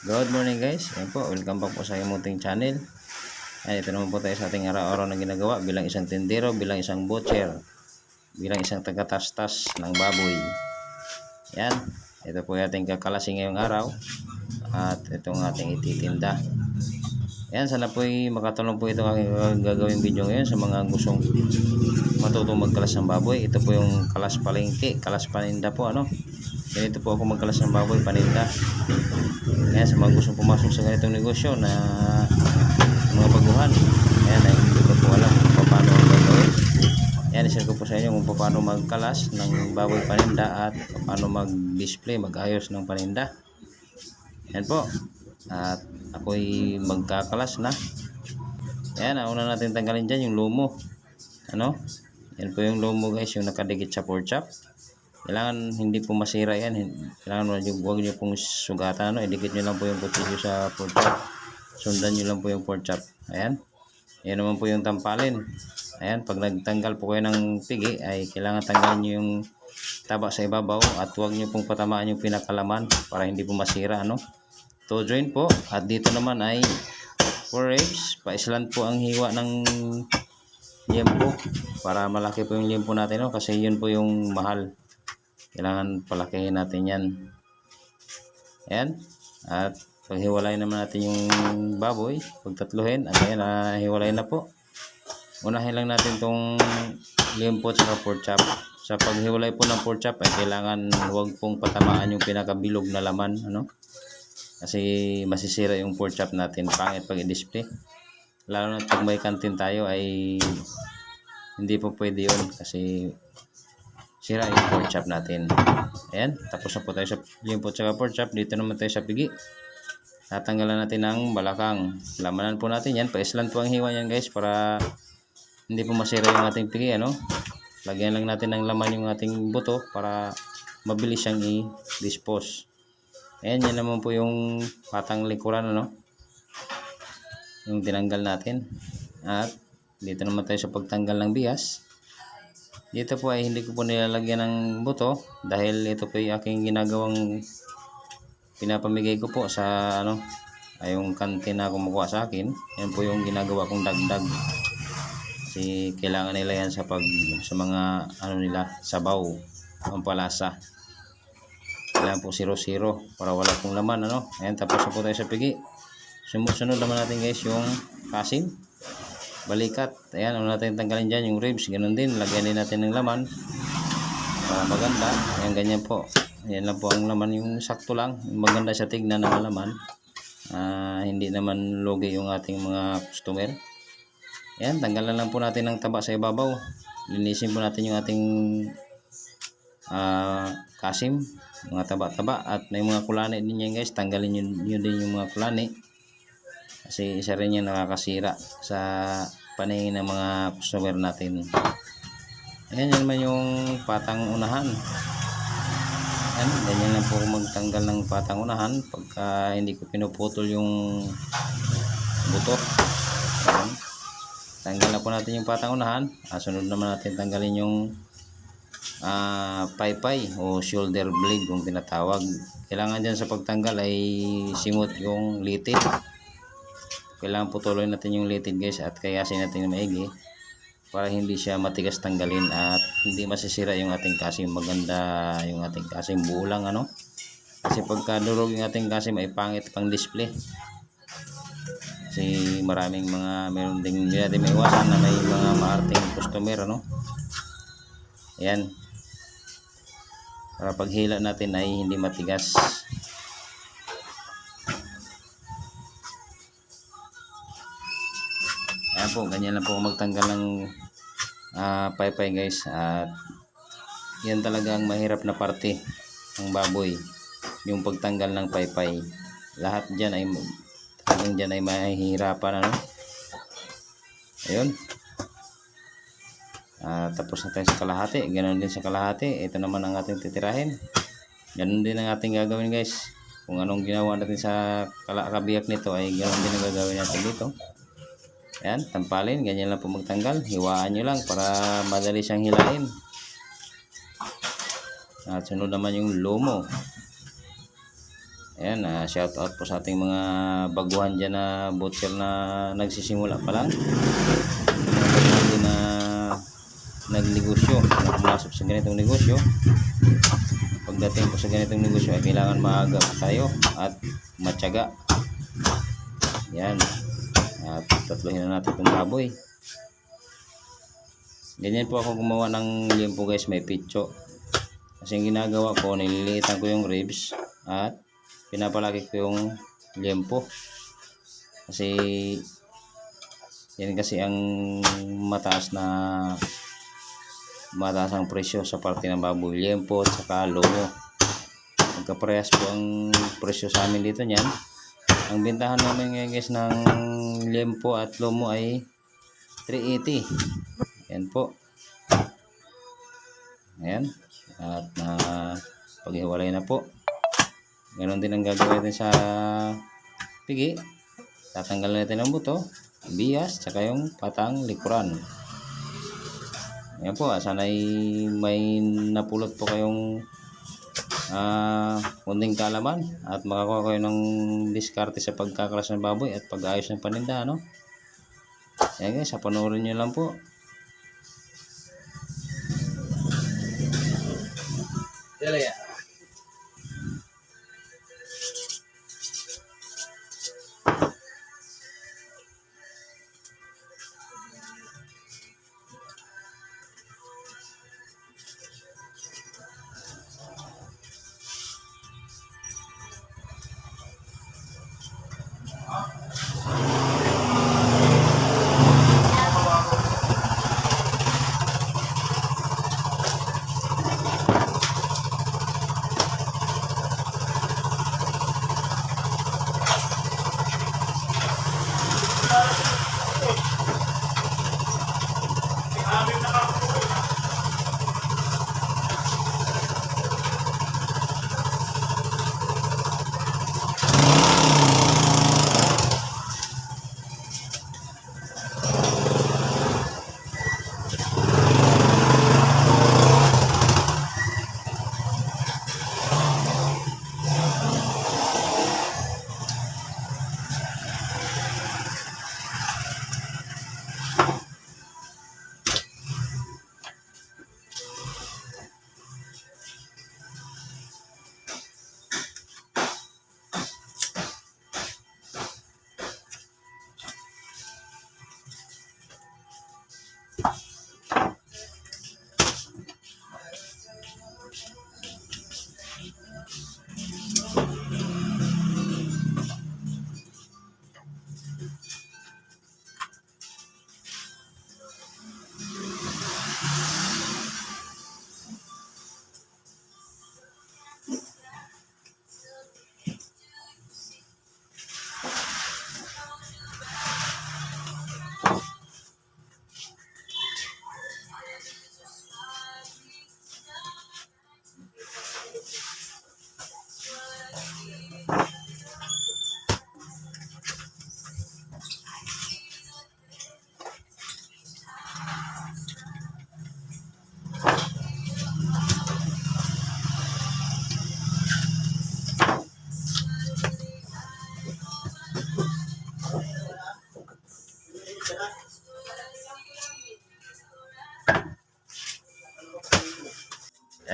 Good morning guys. Ayan po, welcome back po sa Imuting Channel. Ayan, ito naman po tayo sa ating araw-araw na ginagawa bilang isang tindero, bilang isang butcher, bilang isang tagatastas ng baboy. Yan. Ito po yung ating kakalasin ngayong araw. At itong ating ititinda. Yan, sana po ay makatulong po ito aking gagawin video ngayon sa mga gustong matutong magkalas ng baboy. Ito po yung kalas palengke, kalas paninda po ano. Ganito po ako magkalas ng baboy, paninda. Kaya sa mga gustong pumasok sa ganitong negosyo na mga baguhan. Ayan, ay hindi ko po alam kung paano ang gagawin. Ayan, ishare ko po sa inyo kung paano magkalas ng baboy paninda at paano mag-display, mag-ayos ng paninda. Ayan po. At ako'y magkakalas na. Ayan, una natin tanggalin dyan yung lumo. Ano? Yan po yung lumo guys, yung nakadikit sa pork chop. Kailangan hindi po masira yan. Kailangan huwag nyo pong sugatan. Ano? Idikit nyo lang po yung kutsilyo sa pork chop. Sundan nyo lang po yung pork chop. Ayan. Yan naman po yung tampalin. Ayan. Pag nagtanggal po kayo ng pigi, ay kailangan tanggalin nyo yung taba sa ibabaw at huwag nyo pong patamaan yung pinakalaman para hindi po masira. Ano? To join po. At dito naman ay for ribs. Pa-island po ang hiwa ng liempo para malaki po yung liempo natin no? kasi yun po yung mahal kailangan palakihin natin yan. Yan at paghiwalay naman natin yung baboy pagtatluhin. At ayan nahiwalay na po. Unahin lang natin tong liempo at pork chop. Sa paghiwalay po ng pork chop ay kailangan huwag pong patamaan yung pinakabilog na laman ano? Kasi masisira yung pork chop natin pangit pag i-display. Lalo na pag may kantin tayo ay hindi po pwede yun kasi sira yung pork chop natin. Ayan tapos na po tayo sa yung po tsaka pork chop. Dito naman tayo sa pigi. Tatanggalan natin ng balakang. Lamanan po natin yan. Paislan po ang hiwa yan guys para hindi po masira yung ating pigi ano? Lagyan lang natin ng laman yung ating buto para mabilis siyang i-dispose. Ayan yan naman po yung patang likuran ano? Yung tinanggal natin. At dito naman tayo sa pagtanggal ng bias dito po ay hindi ko po nilalagyan ng buto dahil ito po yung aking ginagawang pinapamigay ko po sa ano ay yung kantin na kumukuha sa akin. Yan po yung ginagawa kong dagdag. Kasi kailangan nila yan sa pag sa mga ano nila sabaw ang palasa kailangan po 0-0 para wala pong laman ano. Ayan tapos po tayo sa pigi. Sumusunod naman natin guys yung kasim. Balikat. Ayan, ano natin tanggalin dyan yung ribs. Ganun din. Lagyan din natin ng laman. Para maganda. Ayan, ganyan po. Ayan lang po ang laman. Yung sakto lang. Maganda siya tignan ng laman. Ah, hindi naman logi yung ating mga customer. Ayan, tanggalan lang po natin ng taba sa ibabaw. Linisin po natin yung ating ah, kasim. Mga taba-taba. At may mga kulani din yan guys. Tanggalin nyo, nyo din yung mga kulani kasi isa rin yung nakakasira sa paningin ng mga customer natin. Ayan yan naman yung patang unahan. Ayan, ganyan lang po magtanggal ng patang unahan pagka hindi ko pinuputol yung buto. Ayan. tanggal na po natin yung patang unahan. Ah, sunod naman natin tanggalin yung ah, paypay o shoulder blade kung tinatawag. Kailangan dyan sa pagtanggal ay simot yung litid kailangan putuloy natin yung litid guys at kayasin natin ng maigi para hindi siya matigas tanggalin at hindi masisira yung ating kasim maganda yung ating kasim buo lang ano? Kasi pagka durog yung ating kasim ay pangit pang display. Kasi maraming mga meron ding hindi may iwasan na may mga maarting customer ano? Ayan. Para paghila natin ay hindi matigas Ayan po, ganyan lang po magtanggal ng ah, paypay guys. At yan talaga ang mahirap na parte ng baboy. Yung pagtanggal ng paypay. Lahat dyan ay talagang dyan ay mahihirapan. Ano? Ayun. Ah, tapos na tayo sa kalahati. Ganon din sa kalahati. Ito naman ang ating titirahin. Ganon din ang ating gagawin guys. Kung anong ginawa natin sa kabiyak nito ay ganon din ang gagawin natin dito. Ayan, tampalin. Ganyan lang po magtanggal. Hiwaan nyo lang para madali siyang hilain. At sunod naman yung lomo. Ayan, ah, shout out po sa ating mga baguhan dyan na butcher na nagsisimula pa lang. Baguhan na nagnegosyo, na pumasok sa ganitong negosyo. Pagdating po sa ganitong negosyo ay kailangan maaga po tayo at matyaga. Yan. At tatlohin na natin itong baboy. Ganyan po ako gumawa ng limpo guys, may pitcho. Kasi ang ginagawa ko, nililitan ko yung ribs at pinapalaki ko yung limpo. Kasi yan kasi ang mataas na mataas ang presyo sa parte ng baboy limpo at saka lomo. Magkaparehas po ang presyo sa amin dito niyan. Ang bintahan namin ngayon guys ng limpo at lomo ay 380. Yan po. Ayan. At na paghiwalay na po. Ganon din ang gagawin natin sa pigi. Tatanggalan natin ang buto, bias, tsaka yung patang likuran. Ayan po, sana'y may napulot po kayong ah kunting kalaman at makakuha kayo ng diskarte sa pagkakalas ng baboy at pag-ayos ng paninda, no? Ayan guys, panoorin nyo lang po.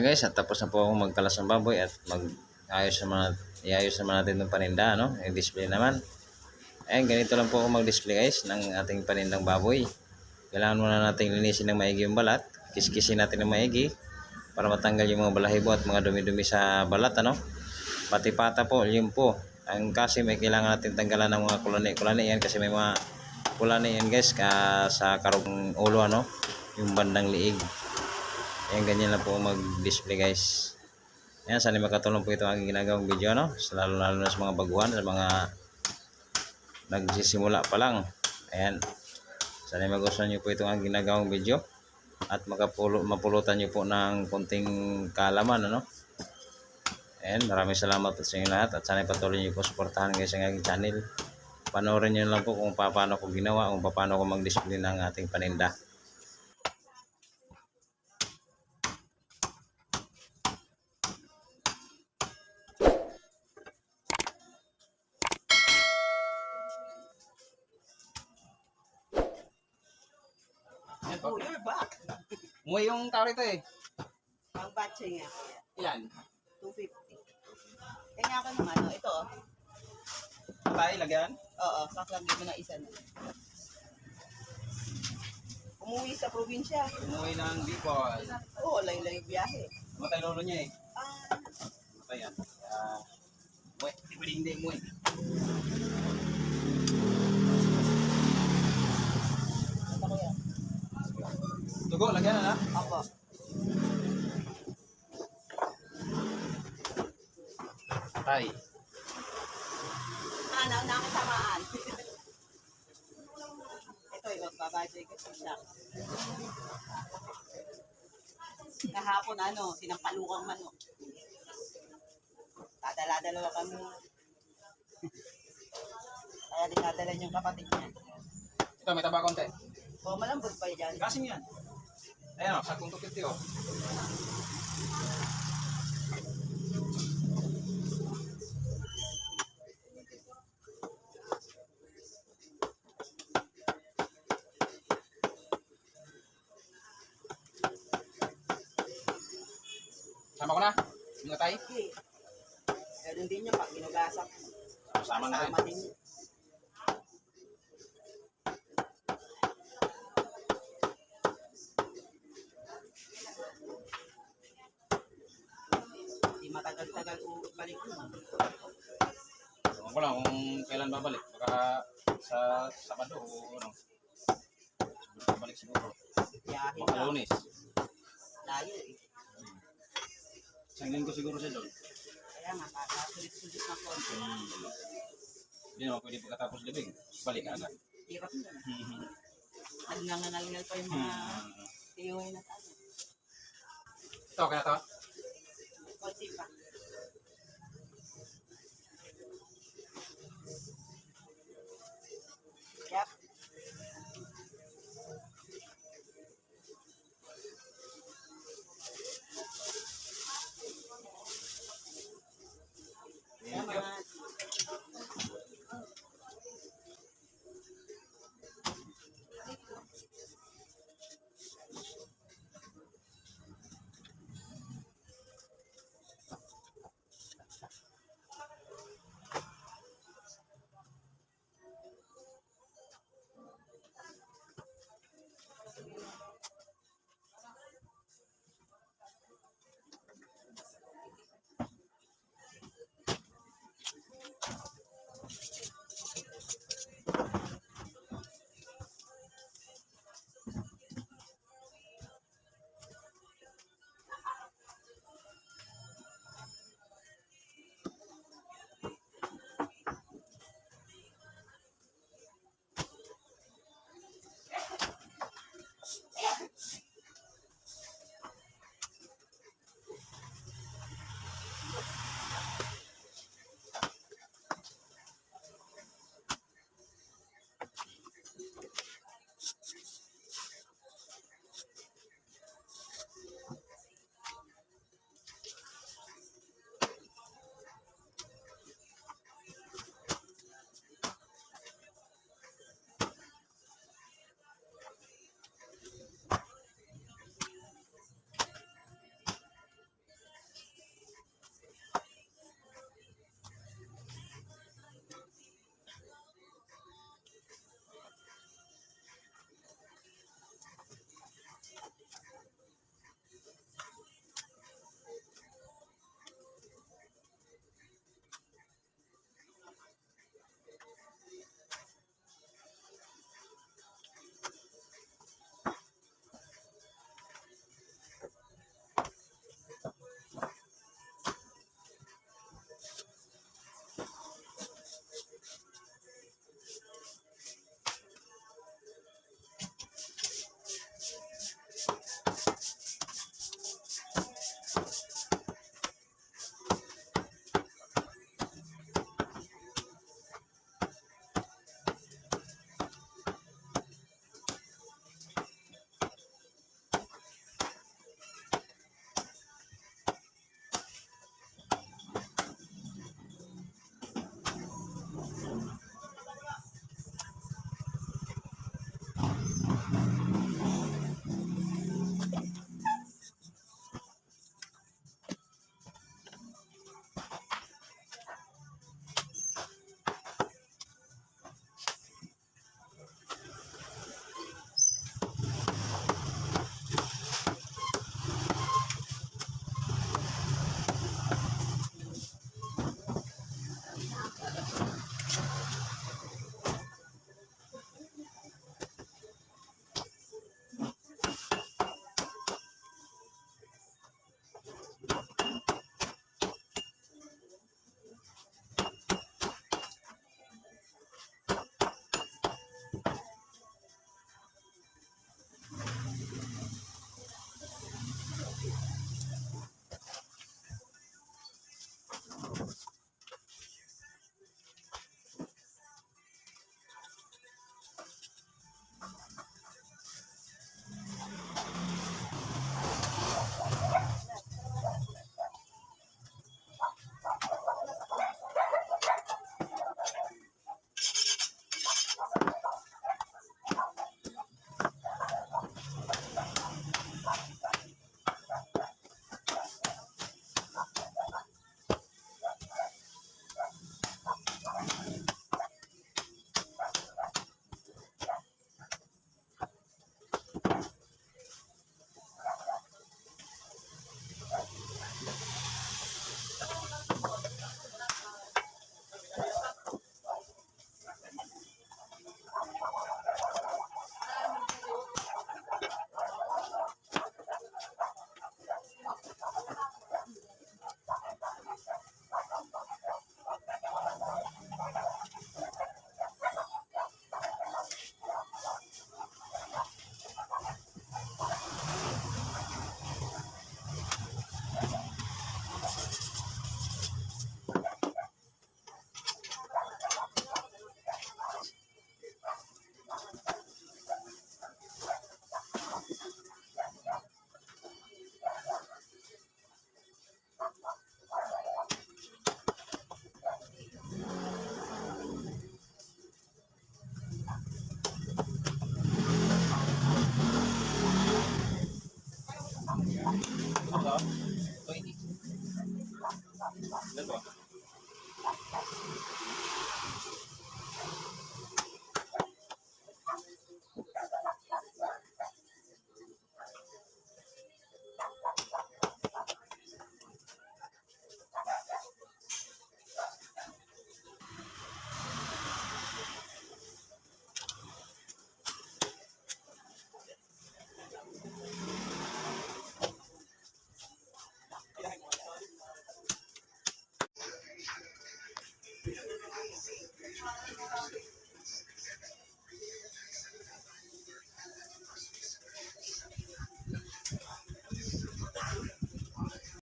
Ayan guys, at tapos na po ako magkalas ng baboy at mag ayos naman, iayos naman natin ng paninda, no? Yung display naman. Ayan, ganito lang po ako mag-display guys ng ating panindang baboy. Kailangan muna natin linisin ng maigi yung balat. Kiskisin natin ng maigi para matanggal yung mga balahibo at mga dumi-dumi sa balat, ano? Pati pata po, yun po. Ang kasi may kailangan natin tanggalan ng mga kulani-kulani yan kasi may mga kulani yan guys ka, sa karong ulo, ano? Yung bandang liig. Ayan, ganyan lang po mag-display guys. Ayan, sana makatulong po ito ang aking ginagawang video, no? Lalo lalo na sa mga baguhan, sa mga nagsisimula pa lang. Ayan. Sana magustuhan nyo po itong ang ginagawang video. At makapulo, mapulutan nyo po ng konting kalaman, ano? Ayan, maraming salamat po sa inyo lahat. At sana patuloy nyo po suportahan guys ang aking channel. Panoorin nyo lang po kung paano ko ginawa, kung paano ko mag-display ng ating paninda. Umuwi yung tao rito eh. Ang batche nga. kuya. Ilan? 250. Kaya ako naman, oh, ito, oh. Tayo, lagyan. Oo, kaklagay mo na isa na. Umuwi sa probinsya. Umuwi ng Bicol. Oo, layo-layo biyahe. Matay lolo niya eh. Ah, Matay yan. Kaya, umuwi. Hindi pwede hindi umuwi. Tugo, lagyan na na. Ako. Tay. Ah, na, nakatamaan. ito, yung magbabadya ko sa siya. Kahapon, ano, sinampalukang manok. Dadala-dalawa kami. Kaya dinadalan yung kapatid niya. Ito, may taba konti. O, malambot pa yan. Kasing yan. Ayan o, sakong 250 o. matagal-tagal balik mo. Ewan ko lang kung kailan babalik. Baka sa Sabado o ano. Siguro babalik siguro. Biyahe Baka ka. lunes. Layo eh. Isang linggo siguro siya doon. Kaya nga, kakasulit-sulit na konti. Hmm. Hindi naman pwede pagkatapos libing. Balik ka agad. Hirap na. Hmm. Nagngangangalingal pa yung mga tiyuhin na tayo. Ito, kaya to? Konti pa. Yep.